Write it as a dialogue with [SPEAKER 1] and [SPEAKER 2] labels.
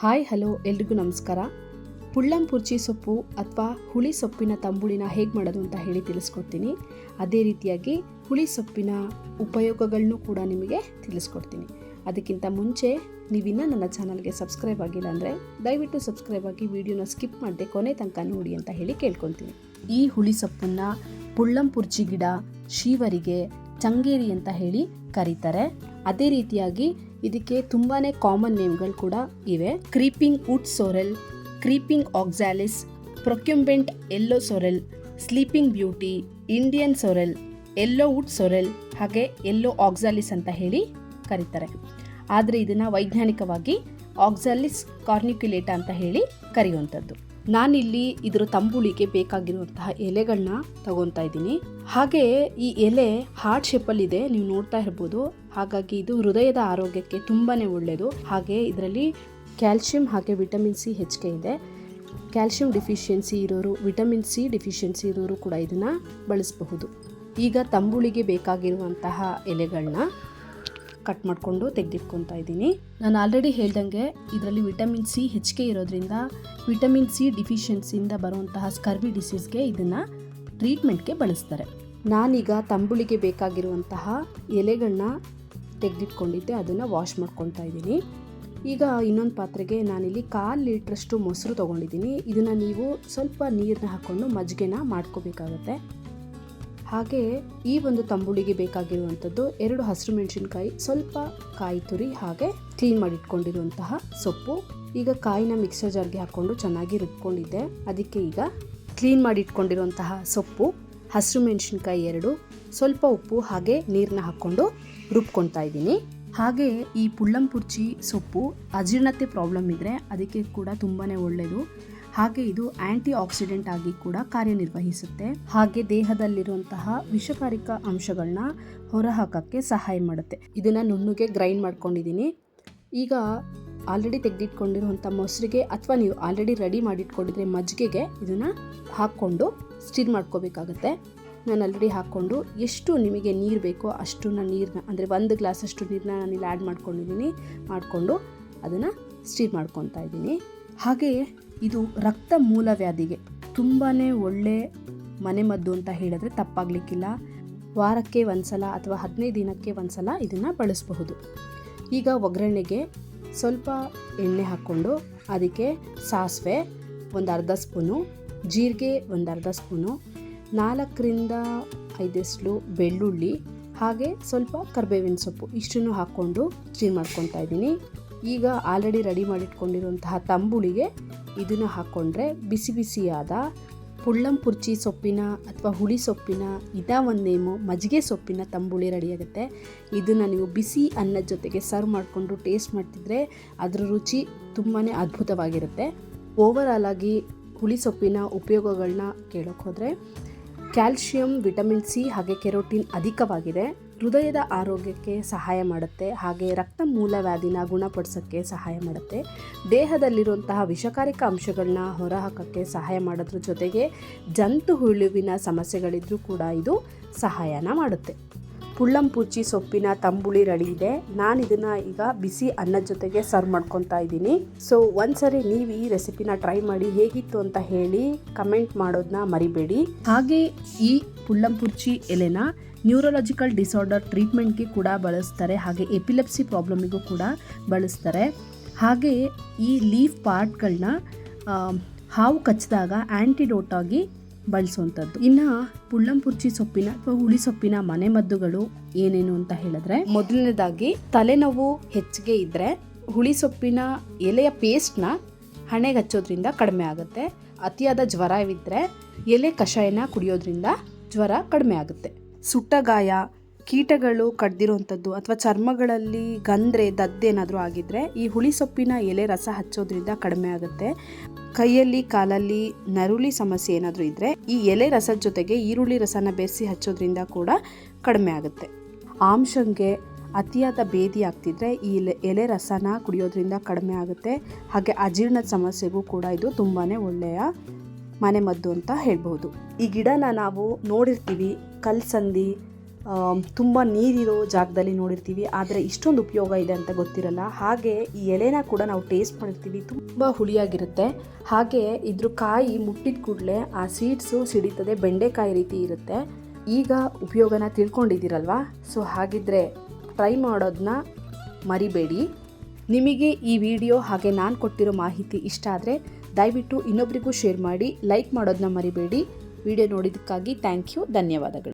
[SPEAKER 1] Hi, hello, ಎಲ್ರಿಗೂ ನಮಸ್ಕಾರ. ಪುಳ್ಳಂಪುರ್ಚಿ ಸೊಪ್ಪು ಅಥವಾ ಹುಳಿ ಸೊಪ್ಪಿನ ತಂಬುಳಿನ ಹೇಗೆ ಮಾಡೋದು ಅಂತ ಹೇಳಿ ತಿಳಿಸ್ಕೊಡ್ತೀನಿ. ಅದೇ ರೀತಿಯಾಗಿ ಹುಳಿ ಸೊಪ್ಪಿನ ಉಪಯೋಗಗಳನ್ನೂ ಕೂಡ ನಿಮಗೆ ತಿಳಿಸ್ಕೊಡ್ತೀನಿ. ಅದಕ್ಕಿಂತ ಮುಂಚೆ ನೀವಿನ್ನೂ ನನ್ನ ಚಾನಲ್ಗೆ ಸಬ್ಸ್ಕ್ರೈಬ್ ಆಗಿಲ್ಲ ಅಂದರೆ ದಯವಿಟ್ಟು ಸಬ್ಸ್ಕ್ರೈಬ್ ಆಗಿ ವಿಡಿಯೋನ ಸ್ಕಿಪ್ ಮಾಡದೆ ಕೊನೆ ತನಕ ನೋಡಿ ಅಂತ ಹೇಳಿ ಕೇಳ್ಕೊತೀನಿ ಈ ಹುಳಿ ಸೊಪ್ಪನ್ನು ಪುಳ್ಳಂಪುರ್ಚಿ ಗಿಡ, ಶೀವರಿಗೆ, ಚಂಗೇರಿ ಅಂತ ಹೇಳಿ ಕರೀತಾರೆ. ಅದೇ ರೀತಿಯಾಗಿ ಇದಕ್ಕೆ ತುಂಬಾ ಕಾಮನ್ ನೇಮ್ಗಳು ಕೂಡ ಇವೆ. Creeping wood sorrel creeping oxalis procumbent yellow sorrel sleeping beauty Indian sorrel yellow wood sorrel ಹಾಗೆ ಎಲ್ಲೋ ಆಕ್ಸಾಲಿಸ್ ಅಂತ ಹೇಳಿ ಕರೀತಾರೆ. ಆದರೆ ಇದನ್ನು ವೈಜ್ಞಾನಿಕವಾಗಿ ಆಕ್ಸಾಲಿಸ್ ಕಾರ್ನಿಕ್ಯುಲೇಟ ಅಂತ ಹೇಳಿ ಕರೆಯುವಂಥದ್ದು. ನಾನಿಲ್ಲಿ ಇದರ ತಂಬುಳಿಗೆ ಬೇಕಾಗಿರುವಂತಹ ಎಲೆಗಳನ್ನ ತಗೊತಾ ಇದ್ದೀನಿ. ಹಾಗೆ ಈ ಎಲೆ ಹಾರ್ಟ್ ಶೇಪಲ್ಲಿದೆ ನೀವು ನೋಡ್ತಾ ಇರ್ಬೋದು. ಹಾಗಾಗಿ ಇದು ಹೃದಯದ ಆರೋಗ್ಯಕ್ಕೆ ತುಂಬಾ ಒಳ್ಳೆಯದು ಹಾಗೆ ಇದರಲ್ಲಿ ಕ್ಯಾಲ್ಶಿಯಂ ಹಾಗೆ ವಿಟಮಿನ್ ಸಿ ಹೆಚ್ಚಿಗೆ ಇದೆ. ಕ್ಯಾಲ್ಶಿಯಂ ಡಿಫಿಷಿಯನ್ಸಿ ಇರೋರು ವಿಟಮಿನ್ ಸಿ ಡಿಫಿಷಿಯನ್ಸಿ ಇರೋರು ಕೂಡ ಇದನ್ನು ಬಳಸಬಹುದು. ಈಗ ತಂಬುಳಿಗೆ ಬೇಕಾಗಿರುವಂತಹ ಎಲೆಗಳನ್ನ ಕಟ್ ಮಾಡಿಕೊಂಡು ತೆಗೆದಿಟ್ಕೊತಾ ಇದ್ದೀನಿ. ನಾನು ಆಲ್ರೆಡಿ ಹೇಳ್ದಂಗೆ ಇದರಲ್ಲಿ ವಿಟಮಿನ್ ಸಿ ಹೆಚ್ಚಿಗೆ ಇರೋದ್ರಿಂದ ವಿಟಮಿನ್ ಸಿ ಡಿಫಿಷಿಯನ್ಸಿಯಿಂದ ಬರುವಂತಹ ಸ್ಕರ್ವಿ ಡಿಸೀಸ್ಗೆ ಇದನ್ನು ಟ್ರೀಟ್ಮೆಂಟ್ಗೆ ಬಳಸ್ತಾರೆ. ನಾನೀಗ ತಂಬುಳಿಗೆ ಬೇಕಾಗಿರುವಂತಹ ಎಲೆಗಳನ್ನ ತೆಗೆದಿಟ್ಕೊಂಡಿದ್ದೆ, ಅದನ್ನು ವಾಶ್ ಮಾಡ್ಕೊತಾ ಇದ್ದೀನಿ. ಈಗ ಇನ್ನೊಂದು ಪಾತ್ರೆಗೆ ನಾನಿಲ್ಲಿ ಕಾಲು ಲೀಟ್ರಷ್ಟು ಮೊಸರು ತೊಗೊಂಡಿದ್ದೀನಿ. ಇದನ್ನು ನೀವು ಸ್ವಲ್ಪ ನೀರನ್ನ ಹಾಕ್ಕೊಂಡು ಮಜ್ಜಿಗೆನ ಮಾಡ್ಕೋಬೇಕಾಗತ್ತೆ. ಹಾಗೆ ಈ ಒಂದು ತಂಬುಳಿಗೆ ಬೇಕಾಗಿರುವಂಥದ್ದು ಎರಡು ಹಸಿರು ಮೆಣಸಿನಕಾಯಿ, ಸ್ವಲ್ಪ ಕಾಯಿ ತುರಿ ಹಾಗೆ ಕ್ಲೀನ್ ಮಾಡಿಟ್ಕೊಂಡಿರುವಂತಹ ಸೊಪ್ಪು. ಈಗ ಕಾಯಿನ ಮಿಕ್ಸರ್ ಜಾರ್ಗೆ ಹಾಕ್ಕೊಂಡು ಚೆನ್ನಾಗಿ ರುಬ್ಕೊಂಡಿದ್ದೆ. ಅದಕ್ಕೆ ಈಗ ಕ್ಲೀನ್ ಮಾಡಿಟ್ಕೊಂಡಿರುವಂತಹ ಸೊಪ್ಪು, ಹಸಿರು ಮೆಣಸಿನ್ಕಾಯಿ ಎರಡು, ಸ್ವಲ್ಪ ಉಪ್ಪು ಹಾಗೆ ನೀರನ್ನ ಹಾಕ್ಕೊಂಡು ರುಬ್ಕೊತಾ ಇದ್ದೀನಿ. ಹಾಗೆ ಈ ಪುಳ್ಳಂಪುರ್ಚಿ ಸೊಪ್ಪು ಅಜೀರ್ಣತೆ ಪ್ರಾಬ್ಲಮ್ ಇದ್ದರೆ ಅದಕ್ಕೆ ಕೂಡ ತುಂಬಾ ಒಳ್ಳೆಯದು ಹಾಗೆ ಇದು ಆಂಟಿ ಆಕ್ಸಿಡೆಂಟ್ ಆಗಿ ಕೂಡ ಕಾರ್ಯನಿರ್ವಹಿಸುತ್ತೆ. ಹಾಗೆ ದೇಹದಲ್ಲಿರುವಂತಹ ವಿಷಕಾರಿಕ ಅಂಶಗಳನ್ನ ಹೊರಹಾಕಕ್ಕೆ ಸಹಾಯ ಮಾಡುತ್ತೆ. ಇದನ್ನು ನುಣ್ಣುಗೆ ಗ್ರೈಂಡ್ ಮಾಡ್ಕೊಂಡಿದ್ದೀನಿ. ಈಗ ಆಲ್ರೆಡಿ ತೆಗೆದಿಟ್ಕೊಂಡಿರುವಂಥ ಮೊಸರಿಗೆ ಅಥವಾ ನೀವು ಆಲ್ರೆಡಿ ರೆಡಿ ಮಾಡಿಟ್ಕೊಂಡಿದ್ರೆ ಮಜ್ಜಿಗೆಗೆ ಇದನ್ನು ಹಾಕ್ಕೊಂಡು ಸ್ಟಿರ್ ಮಾಡ್ಕೋಬೇಕಾಗತ್ತೆ. ನಾನು ಆಲ್ರೆಡಿ ಹಾಕ್ಕೊಂಡು ಎಷ್ಟು ನಿಮಗೆ ನೀರು ಬೇಕೋ ಅಷ್ಟು ನಾನು ನೀರನ್ನ, ಅಂದರೆ ಒಂದು ಗ್ಲಾಸಷ್ಟು ನೀರನ್ನ ನಾನಿಲ್ಲಿ ಆ್ಯಡ್ ಮಾಡ್ಕೊಂಡಿದ್ದೀನಿ, ಮಾಡಿಕೊಂಡು ಅದನ್ನು ಸ್ಟಿರ್ ಮಾಡ್ಕೊತಾ ಇದ್ದೀನಿ. ಹಾಗೆ ಇದು ರಕ್ತ ಮೂಲವ್ಯಾಧಿಗೆ ತುಂಬಾ ಒಳ್ಳೆ ಮನೆಮದ್ದು ಅಂತ ಹೇಳಿದ್ರೆ ತಪ್ಪಾಗಲಿಕ್ಕಿಲ್ಲ. ವಾರಕ್ಕೆ ಒಂದು ಸಲ ಅಥವಾ ಹದಿನೈದು ದಿನಕ್ಕೆ ಒಂದು ಸಲ ಇದನ್ನು ಬಳಸಬಹುದು. ಈಗ ಒಗ್ಗರಣೆಗೆ ಸ್ವಲ್ಪ ಎಣ್ಣೆ ಹಾಕ್ಕೊಂಡು ಅದಕ್ಕೆ ಸಾಸಿವೆ ಒಂದು ಅರ್ಧ ಸ್ಪೂನು, ಜೀರಿಗೆ ಒಂದು ಅರ್ಧ ಸ್ಪೂನು, ನಾಲ್ಕರಿಂದ ಐದೆಸ್ಲು ಬೆಳ್ಳುಳ್ಳಿ, ಹಾಗೆ ಸ್ವಲ್ಪ ಕರಿಬೇವಿನ ಸೊಪ್ಪು ಇಷ್ಟನ್ನು ಹಾಕ್ಕೊಂಡು ಚೀರ್ ಮಾಡ್ಕೊತಾ ಇದ್ದೀನಿ. ಈಗ ಆಲ್ರೆಡಿ ರೆಡಿ ಮಾಡಿಟ್ಕೊಂಡಿರುವಂತಹ ತಂಬುಳಿಗೆ ಇದನ್ನು ಹಾಕ್ಕೊಂಡ್ರೆ ಬಿಸಿ ಬಿಸಿಯಾದ ಪುಳ್ಳಂಪುರ್ಚಿ ಸೊಪ್ಪಿನ ಅಥವಾ ಹುಳಿ ಸೊಪ್ಪಿನ, ಇದ ಒಂದು ಮಜ್ಜಿಗೆ ಸೊಪ್ಪಿನ ತಂಬುಳಿ ರೆಡಿಯಾಗುತ್ತೆ ಇದನ್ನು ನೀವು ಬಿಸಿ ಅನ್ನದ ಜೊತೆಗೆ ಸರ್ವ್ ಮಾಡಿಕೊಂಡು ಟೇಸ್ಟ್ ಮಾಡ್ತಿದ್ರೆ ಅದರ ರುಚಿ ತುಂಬಾ ಅದ್ಭುತವಾಗಿರುತ್ತೆ. ಓವರಾಲ್ ಆಗಿ ಹುಳಿ ಸೊಪ್ಪಿನ ಉಪಯೋಗಗಳನ್ನ ಹೋದರೆ ಕ್ಯಾಲ್ಶಿಯಂ ವಿಟಮಿನ್ ಸಿ ಹಾಗೆ ಕೆರೋಟಿನ್ ಅಧಿಕವಾಗಿದೆ. ಹೃದಯದ ಆರೋಗ್ಯಕ್ಕೆ ಸಹಾಯ ಮಾಡುತ್ತೆ, ಹಾಗೆ ರಕ್ತ ಮೂಲವ್ಯಾಧಿನ ಗುಣಪಡಿಸೋಕ್ಕೆ ಸಹಾಯ ಮಾಡುತ್ತೆ. ದೇಹದಲ್ಲಿರುವಂತಹ ವಿಷಕಾರಿಕ ಅಂಶಗಳನ್ನ ಹೊರಹಾಕೋಕ್ಕೆ ಸಹಾಯ ಮಾಡೋದ್ರ ಜೊತೆಗೆ ಜಂತು ಹುಳುವಿನ ಸಮಸ್ಯೆಗಳಿದ್ರೂ ಕೂಡ ಇದು ಸಹಾಯನ ಮಾಡುತ್ತೆ. ಪುಳ್ಳಂಪುಚ್ಚಿ ಸೊಪ್ಪಿನ ತಂಬುಳಿ ರೆಡಿ ಇದೆ. ನಾನು ಇದನ್ನು ಈಗ ಬಿಸಿ ಅನ್ನದ ಜೊತೆಗೆ ಸರ್ವ್ ಮಾಡ್ಕೊತಾ ಇದ್ದೀನಿ. ಸೊ ಒಂದ್ಸರಿ ನೀವು ಈ ರೆಸಿಪಿನ ಟ್ರೈ ಮಾಡಿ ಹೇಗಿತ್ತು ಅಂತ ಹೇಳಿ ಕಮೆಂಟ್ ಮಾಡೋದನ್ನ ಮರಿಬೇಡಿ. ಹಾಗೆ ಈ ಪುಳ್ಳಂಪುರ್ಚಿ ಎಲೆನ ನ್ಯೂರೋಲಾಜಿಕಲ್ ಡಿಸಾರ್ಡರ್ ಟ್ರೀಟ್ಮೆಂಟ್ಗೆ ಕೂಡ ಬಳಸ್ತಾರೆ. ಹಾಗೆ ಎಪಿಲೆಪ್ಸಿ ಪ್ರಾಬ್ಲಮಿಗೂ ಕೂಡ ಬಳಸ್ತಾರೆ. ಹಾಗೆ ಈ ಲೀಫ್ ಪಾರ್ಟ್ಗಳನ್ನ ಹಾವು ಕಚ್ಚಿದಾಗ ಆ್ಯಂಟಿಡೋಟ್ ಆಗಿ ಬಳಸುವಂಥದ್ದು ಇನ್ನು ಪುಳ್ಳಂಪುರ್ಚಿ ಸೊಪ್ಪಿನ ಅಥವಾ ಹುಳಿ ಸೊಪ್ಪಿನ ಮನೆಮದ್ದುಗಳು ಏನೇನು ಅಂತ ಹೇಳಿದ್ರೆ, ಮೊದಲನೇದಾಗಿ ತಲೆನೋವು ಹೆಚ್ಚಿಗೆ ಇದ್ದರೆ ಹುಳಿ ಸೊಪ್ಪಿನ ಎಲೆಯ ಪೇಸ್ಟ್ನ ಹಣೆಗೆ ಹಚ್ಚೋದ್ರಿಂದ ಕಡಿಮೆ ಆಗುತ್ತೆ. ಅತಿಯಾದ ಜ್ವರವಿದ್ದರೆ ಎಲೆ ಕಷಾಯನ ಕುಡಿಯೋದ್ರಿಂದ ಜ್ವರ ಕಡಿಮೆ ಆಗುತ್ತೆ. ಸುಟ್ಟ ಗಾಯ ಕೀಟಗಳು ಕಡ್ದಿರುವಂಥದ್ದು ಅಥವಾ ಚರ್ಮಗಳಲ್ಲಿ ಗಂದ್ರೆ ದದ್ದೇನಾದರೂ ಆಗಿದ್ದರೆ ಈ ಹುಳಿ ಸೊಪ್ಪಿನ ಎಲೆ ರಸ ಹಚ್ಚೋದ್ರಿಂದ ಕಡಿಮೆ ಆಗುತ್ತೆ. ಕೈಯಲ್ಲಿ, ಕಾಲಲ್ಲಿ ನರುಳಿ ಸಮಸ್ಯೆ ಏನಾದರೂ ಇದ್ದರೆ ಈ ಎಲೆ ರಸದ ಜೊತೆಗೆ ಈರುಳ್ಳಿ ರಸನ ಬೆರೆಸಿ ಹಚ್ಚೋದ್ರಿಂದ ಕೂಡ ಕಡಿಮೆ ಆಗುತ್ತೆ. ಆಮ್ಶಂಗೆ ಅತಿಯಾದ ಬೇದಿ ಆಗ್ತಿದ್ರೆ ಈ ಎಲೆ ಎಲೆ ರಸನ ಕುಡಿಯೋದ್ರಿಂದ ಕಡಿಮೆ ಆಗುತ್ತೆ. ಹಾಗೆ ಅಜೀರ್ಣದ ಸಮಸ್ಯೆಗೂ ಕೂಡ ಇದು ತುಂಬಾ ಒಳ್ಳೆಯ ಮನೆಮದ್ದು ಅಂತ ಹೇಳ್ಬೋದು ಈ ಗಿಡನ ನಾವು ನೋಡಿರ್ತೀವಿ, ಕಲ್ಸಂದಿ ತುಂಬ ನೀರಿರೋ ಜಾಗದಲ್ಲಿ ನೋಡಿರ್ತೀವಿ, ಆದರೆ ಇಷ್ಟೊಂದು ಉಪಯೋಗ ಇದೆ ಅಂತ ಗೊತ್ತಿರಲ್ಲ. ಹಾಗೆ ಈ ಎಲೆನ ಕೂಡ ನಾವು ಟೇಸ್ಟ್ ಮಾಡಿರ್ತೀವಿ, ತುಂಬ ಹುಳಿಯಾಗಿರುತ್ತೆ. ಹಾಗೆ ಇದ್ರ ಕಾಯಿ ಮುಟ್ಟಿದ ಕೂಡಲೇ ಆ ಸೀಡ್ಸು ಸಿಡಿತದೆ, ಬೆಂಡೆಕಾಯಿ ರೀತಿ ಇರುತ್ತೆ. ಈಗ ಉಪಯೋಗನ ತಿಳ್ಕೊಂಡಿದ್ದೀರಲ್ವಾ? ಸೊ ಹಾಗಿದ್ರೆ ಟ್ರೈ ಮಾಡೋದನ್ನ ಮರಿಬೇಡಿ. ನಿಮಗೆ ಈ ವಿಡಿಯೋ ಹಾಗೆ ನಾನು ಕೊಟ್ಟಿರೋ ಮಾಹಿತಿ ಇಷ್ಟ ಆದರೆ ದಯವಿಟ್ಟು ಇನ್ನೊಬ್ರಿಗೂ ಶೇರ್ ಮಾಡಿ, ಲೈಕ್ ಮಾಡೋದನ್ನ ಮರಿಬೇಡಿ. ವಿಡಿಯೋ ನೋಡಿದ್ದಕ್ಕಾಗಿ ಥ್ಯಾಂಕ್ ಯು ಧನ್ಯವಾದಗಳು.